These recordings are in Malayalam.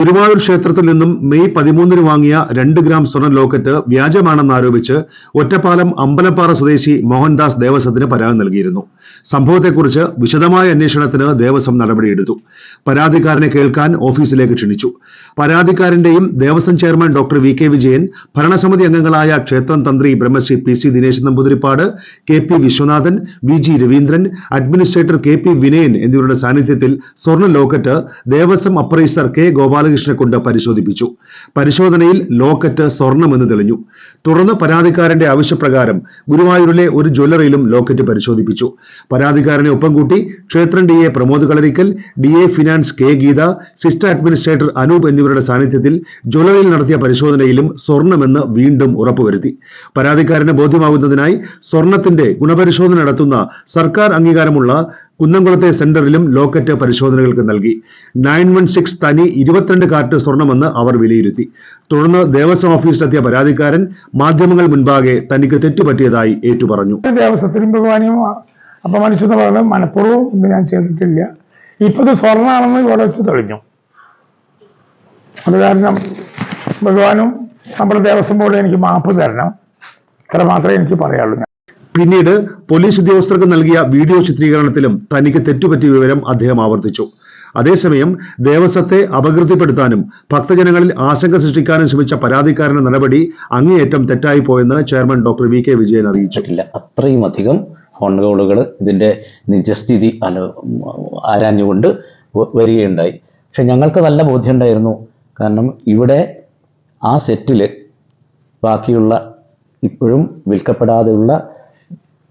ഗുരുവായൂർ ക്ഷേത്രത്തിൽ നിന്നും മെയ് പതിമൂന്നിന് വാങ്ങിയ രണ്ട് ഗ്രാം സ്വർണ ലോക്കറ്റ് വ്യാജമാണെന്ന് ആരോപിച്ച് ഒറ്റപ്പാലം അമ്പലപ്പാറ സ്വദേശി മോഹൻദാസ് ദേവസ്വത്തിന് പരാതി നൽകിയിരുന്നു. സംഭവത്തെക്കുറിച്ച് വിശദമായ അന്വേഷണത്തിന് ദേവസ്വം നടപടിയെടുത്തു. പരാതിക്കാരനെ കേൾക്കാൻ ഓഫീസിലേക്ക് ക്ഷണിച്ചു. പരാതിക്കാരന്റെയും Devaswom chairman doctor V K Vijayan ഭരണസമിതി അംഗങ്ങളായ ക്ഷേത്രം തന്ത്രി Brahmasri P C Dinesh Namboothiripad K P Viswanathan V G Raveendran administrator K P Vinayan എന്നിവരുടെ സാന്നിധ്യത്തിൽ സ്വർണ ലോക്കറ്റ് ദേവസ്വം അപ്രൈസർ കെ ഗോപാലകൃഷ്ണനെ കൊണ്ട് പരിശോധിപ്പിച്ചു. പരിശോധനയിൽ ലോക്കറ്റ് സ്വർണമെന്ന് തെളിഞ്ഞു. തുടർന്ന് പരാതിക്കാരന്റെ ആവശ്യപ്രകാരം ഗുരുവായൂരിലെ ഒരു ജ്വല്ലറിയിലും ലോക്കറ്റ് പരിശോധിപ്പിച്ചു. പരാതിക്കാരനെ ഒപ്പം കൂട്ടി ക്ഷേത്രം D A Pramod Kalarikkal D A finance K Geetha sister administrator Anoop എന്നിവരുടെ സാന്നിധ്യത്തിൽ ജ്വല്ലറിയിൽ നടത്തിയ പരിശോധനയിലും സ്വർണമെന്ന് വീണ്ടും ഉറപ്പുവരുത്തി. പരാതിക്കാരന് ബോധ്യമാകുന്നതിനായി സ്വർണത്തിന്റെ ഗുണപരിശോധന നടത്തുന്ന സർക്കാർ അംഗീകാരമുള്ള കുന്നംകുളത്തെ സെന്ററിലും ലോക്കറ്റ് പരിശോധനകൾക്ക് നൽകി. നയൻ വൺ സിക്സ് തനി ഇരുപത്തിരണ്ട് കാറ്റ് സ്വർണമെന്ന് അവർ വിലയിരുത്തി. തുടർന്ന് ദേവസ്വം ഓഫീസിലെത്തിയ പരാതിക്കാരൻ മാധ്യമങ്ങൾ മുൻപാകെ തനിക്ക് തെറ്റുപറ്റിയതായി ഏറ്റുപറഞ്ഞു. ദേവസ്വത്തിനും ഭഗവാനെയും അപമാനിച്ചു എന്ന് പറയുന്നത് മനഃപൂർവം ഞാൻ ചെയ്തിട്ടില്ല. ഇപ്പൊ സ്വർണമാണെന്ന് ഇവിടെ വെച്ച് തെളിഞ്ഞു. അത് കാരണം ഭഗവാനും നമ്മുടെ ദേവസ്വം ബോർഡ് എനിക്ക് മാപ്പ് തരണം. ഇത്ര മാത്രമേ എനിക്ക് പറയാനുള്ളൂ. പിന്നീട് പോലീസ് ഉദ്യോഗസ്ഥർക്ക് നൽകിയ വീഡിയോ ചിത്രീകരണത്തിലും തനിക്ക് തെറ്റുപറ്റിയ വിവരം അദ്ദേഹം ആവർത്തിച്ചു. അതേസമയം ദേവസ്വത്തെ അപകീർത്തിപ്പെടുത്താനും ഭക്തജനങ്ങളിൽ ആശങ്ക സൃഷ്ടിക്കാനും ശ്രമിച്ച പരാതിക്കാരന്റെ നടപടി അങ്ങേയറ്റം തെറ്റായി പോയെന്ന് chairman doctor V K Vijayan അറിയിച്ചിട്ടില്ല അത്രയും അധികം ഫോൺ കോളുകൾ ഇതിന്റെ നിജസ്ഥിതി അനു ആരാഞ്ഞുകൊണ്ട് വരികയുണ്ടായി. പക്ഷെ ഞങ്ങൾക്ക് നല്ല ബോധ്യമുണ്ടായിരുന്നു. കാരണം ഇവിടെ ആ സെറ്റിൽ ബാക്കിയുള്ള ഇപ്പോഴും വിൽക്കപ്പെടാതെയുള്ള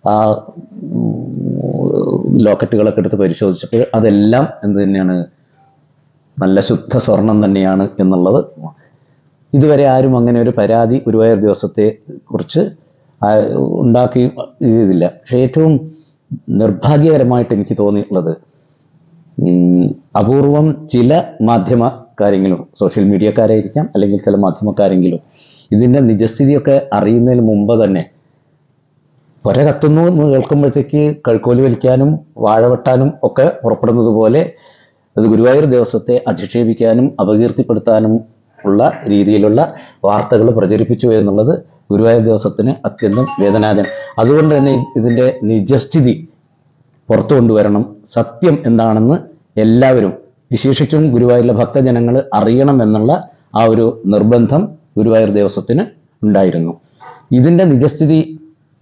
ആ ലോക്കറ്റുകളൊക്കെ എടുത്ത് പരിശോധിച്ചപ്പോൾ അതെല്ലാം എന്ത് തന്നെയാണ് നല്ല ശുദ്ധ സ്വർണം തന്നെയാണ് എന്നുള്ളത്. ഇതുവരെ ആരും അങ്ങനെ ഒരു പരാതി ഗുരുവായൂർ ദിവസത്തെ കുറിച്ച് ഉണ്ടാക്കി ചെയ്തില്ല. പക്ഷെ ഏറ്റവും നിർഭാഗ്യകരമായിട്ട് എനിക്ക് തോന്നിയിട്ടുള്ളത് അപൂർവം ചില മാധ്യമക്കാരെങ്കിലും സോഷ്യൽ മീഡിയക്കാരായിരിക്കാം അല്ലെങ്കിൽ ചില മാധ്യമക്കാരെങ്കിലും ഇതിന്റെ നിജസ്ഥിതിയൊക്കെ അറിയുന്നതിന് മുമ്പ് തന്നെ പുര കത്തുന്നു എന്ന് കേൾക്കുമ്പോഴത്തേക്ക് കഴുക്കോൽ വലിക്കാനും വാഴ വെട്ടാനും ഒക്കെ പുറപ്പെടുന്നത് പോലെ അത് ഗുരുവായൂർ ദിവസത്തെ അധിക്ഷേപിക്കാനും അപകീർത്തിപ്പെടുത്താനും ഉള്ള രീതിയിലുള്ള വാർത്തകൾ പ്രചരിപ്പിച്ചു എന്നുള്ളത് ഗുരുവായൂർ ദിവസത്തിന് അത്യന്തം വേദനാജനം അതുകൊണ്ട് തന്നെ ഇതിന്റെ നിജസ്ഥിതി പുറത്തു കൊണ്ടുവരണം. സത്യം എന്താണെന്ന് എല്ലാവരും വിശേഷിച്ചും ഗുരുവായൂരിലെ ഭക്തജനങ്ങൾ അറിയണം എന്നുള്ള ആ ഒരു നിർബന്ധം ഗുരുവായൂർ ദേവസ്വത്തിന് ഉണ്ടായിരുന്നു. ഇതിന്റെ നിജസ്ഥിതി